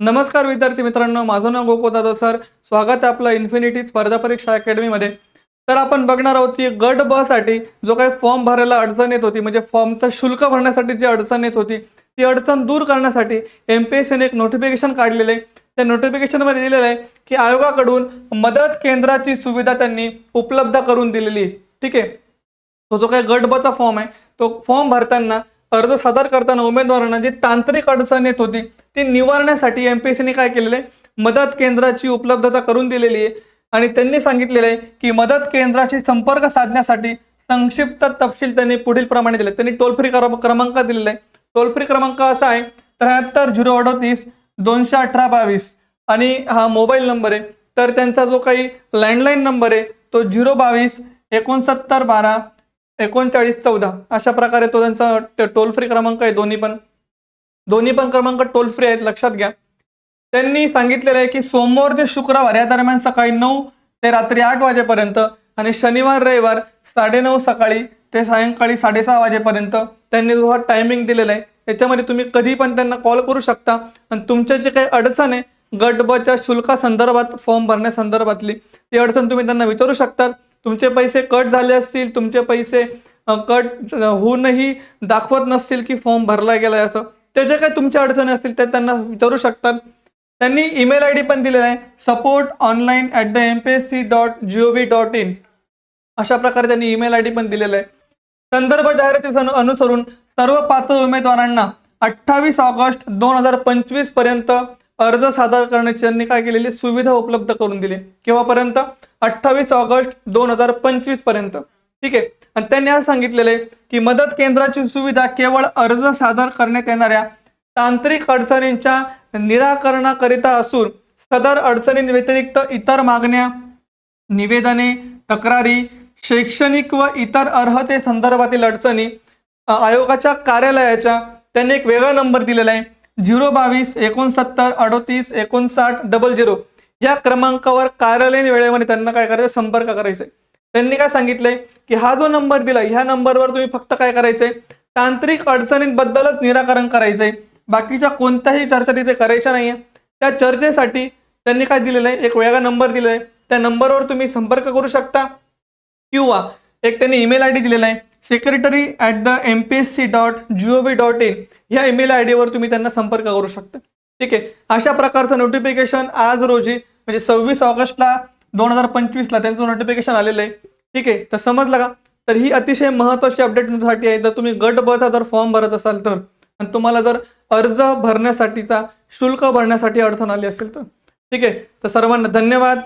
नमस्कार विद्यार्थी मित्रांनो माझं नाव गोको दादो सर. स्वागत आहे आपलं इन्फिनिटी स्पर्धा परीक्षा अकॅडमीमध्ये तर आपण बघणार आहोत की गट ब साठी जो काही फॉर्म भरायला अडचण येत होती म्हणजे फॉर्मचं शुल्क भरण्यासाठी जी अडचण येत होती ती अडचण दूर करण्यासाठी एम पी एस एक नोटिफिकेशन काढलेलं आहे. त्या नोटिफिकेशनमध्ये दिलेलं आहे की आयोगाकडून मदत केंद्राची सुविधा त्यांनी उपलब्ध करून दिलेली आहे. ठीक आहे? तो जो काही गट बचा फॉर्म आहे तो फॉर्म भरताना अर्ज सादर करताना उमेदवारांना जी तांत्रिक अडचण येत होती ती निवारण्यासाठी एम पी एस काय केलेलं आहे? मदत केंद्राची उपलब्धता करून दिलेली आहे. आणि त्यांनी सांगितलेलं आहे की मदत केंद्राशी संपर्क साधण्यासाठी संक्षिप्त तपशील त्यांनी पुढील प्रमाणे दिले. त्यांनी टोल फ्री क्रमांक दिलेला आहे. टोल फ्री क्रमांक असा आहे त्र्याहत्तर झिरो अडतीस दोनशे अठरा बावीस. आणि हा मोबाईल नंबर आहे. तर त्यांचा जो काही लँडलाईन नंबर आहे तो झिरो बावीस एकोणसत्तर बारा एकोणचाळीस चौदा. अशा प्रकारे तो त्यांचा टोल फ्री क्रमांक आहे दोन्ही पण. दोन्ही पण क्रमांक टोल फ्री आहेत लक्षात घ्या. त्यांनी सांगितलेलं आहे की सोमवार ते शुक्रवार या दरम्यान सकाळी नऊ ते रात्री आठ वाजेपर्यंत आणि शनिवार रविवार साडेनऊ सकाळी ते सायंकाळी साडेसहा वाजेपर्यंत त्यांनी जो हा टायमिंग दिलेला आहे त्याच्यामध्ये तुम्ही कधी पण त्यांना कॉल करू शकता. आणि तुमच्या जे काही अडचण आहे गट बच्या शुल्कासंदर्भात फॉर्म भरण्यासंदर्भातली ती अडचण तुम्ही त्यांना विचारू शकता. तुमचे पैसे कट झाले असतील तुमचे पैसे कट होऊनही दाखवत नसतील की फॉर्म भरला गेलाय असं. त्या ज्या काही तुमच्या अडचणी असतील ते त्यांना विचारू शकतात. त्यांनी ईमेल आय डी पण दिलेला आहे support online at the M P S C dot G O V dot in अशा प्रकारे त्यांनी ईमेल आय डी पण दिलेला आहे. संदर्भ जाहिरातीस अनुसरून सर्व पात्र उमेदवारांना अठ्ठावीस ऑगस्ट दोन हजार पंचवीसपर्यंत अर्ज सादर करण्याची त्यांनी काय केलेली? सुविधा उपलब्ध करून दिली. केव्हापर्यंत? अठ्ठावीस ऑगस्ट दोन हजार पंचवीसपर्यंत. ठीक आहे? आणि त्यांनी असं सांगितलेलं आहे की मदत केंद्राची सुविधा केवळ अर्ज सादर करण्यात येणाऱ्या तांत्रिक अडचणींच्या निराकरणाकरिता असून सदर अडचणींव्यतिरिक्त इतर मागण्या निवेदने तक्रारी शैक्षणिक व इतर अर्हते संदर्भातील अडचणी आयोगाच्या कार्यालयाच्या त्यांनी एक वेगळा नंबर दिलेला आहे. झिरो बावीस एकोणसत्तर अडोतीस एकोणसाठ डबल झिरो या क्रमांकावर कार्यालयीन वेळेमध्ये त्यांना काय करायचं संपर्क करायचा आहे त्यांनी काय सांगितलंय? की हा जो नंबर दिला ह्या नंबरवर तुम्ही फक्त काय करायचंय? तांत्रिक अडचणींबद्दलच निराकरण करायचंय. बाकीच्या कोणत्याही चर्चा तिथे करायच्या नाहीये. त्या चर्चेसाठी त्यांनी काय दिलेलं आहे? एक वेगळा नंबर दिलेला आहे. त्या नंबरवर तुम्ही संपर्क करू शकता. किंवा एक त्यांनी ईमेल आय डी दिलेला आहे. Secretary at the M P S C dot G O V dot in ह्या ईमेल आय डीवर तुम्ही त्यांना संपर्क करू शकता. ठीक आहे? अशा प्रकारचं नोटिफिकेशन आज रोजी म्हणजे सव्वीस ऑगस्टला दोन हजार पंचवीसला त्यांचं नोटिफिकेशन आलेलं आहे. ठीक आहे? तर समजलं का? तर ही अतिशय महत्त्वाची अपडेट तुमच्यासाठी आहे. जर तुम्ही गट बचा जर फॉर्म भरत असाल तर आणि तुम्हाला जर अर्ज भरण्यासाठीचा शुल्क भरण्यासाठी अडचण आली असेल तर. ठीक आहे? तर सर्वांना धन्यवाद.